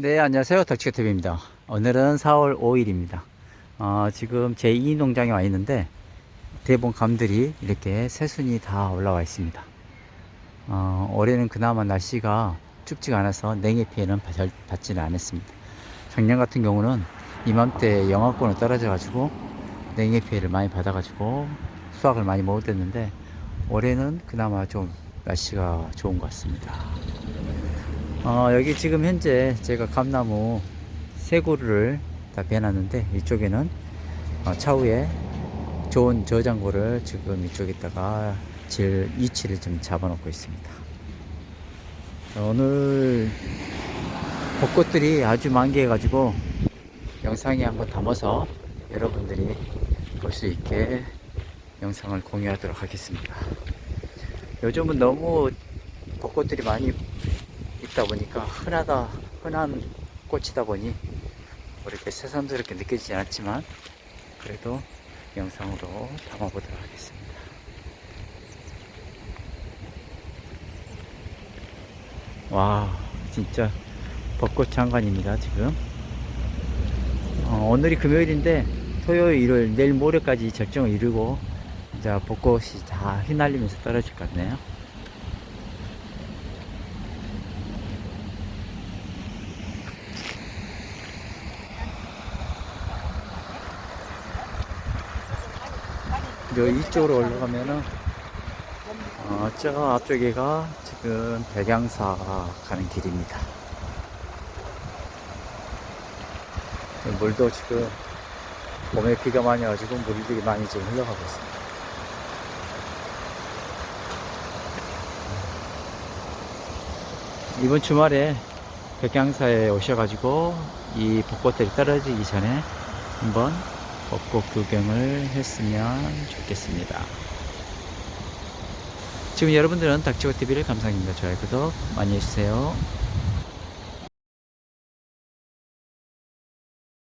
네, 안녕하세요. 덕치가TV입니다. 오늘은 4월 5일입니다. 어, 지금 제2 농장에 와 있는데, 대본 감들이 이렇게 새순이 다 올라와 있습니다. 어, 올해는 그나마 날씨가 춥지가 않아서 냉해 피해는 잘 받지는 않았습니다. 작년 같은 경우는 이맘때 영하권으로 떨어져 가지고 냉해 피해를 많이 받아 가지고 수확을 많이 못 했는데, 올해는 그나마 좀 날씨가 좋은 것 같습니다. 어, 여기 지금 현재 제가 감나무 세 그루를 다 베놨는데 이쪽에는 어, 차후에 좋은 저장고를 지금 이쪽에다가 질 위치를 좀 잡아놓고 있습니다. 오늘 벚꽃들이 아주 만개해가지고 영상에 한번 담아서 여러분들이 볼 수 있게 영상을 공유하도록 하겠습니다. 요즘은 너무 벚꽃들이 많이 있다 보니까 흔하다 흔한 꽃이다 보니 뭐 이렇게 새삼스럽게 느껴지지 않았지만 그래도 영상으로 담아보도록 하겠습니다. 와 진짜 벚꽃 장관입니다 지금 어, 오늘이 금요일인데 토요일 일요일 내일 모레까지 절정을 이루고 이제 벚꽃이 다 휘날리면서 떨어질 것 같네요. 저 이쪽으로 올라가면은 어, 저 앞쪽에가 지금 백양사 가는 길입니다. 물도 지금 봄에 비가 많이 와가지고 물들이 많이 지금 흘러가고 있습니다. 이번 주말에 백양사에 오셔가지고 이 벚꽃들이 떨어지기 전에 한번 벚꽃 구경을 했으면 좋겠습니다. 지금 여러분들은 닥치고 TV를 감상입니다. 좋아요, 구독 많이 해주세요.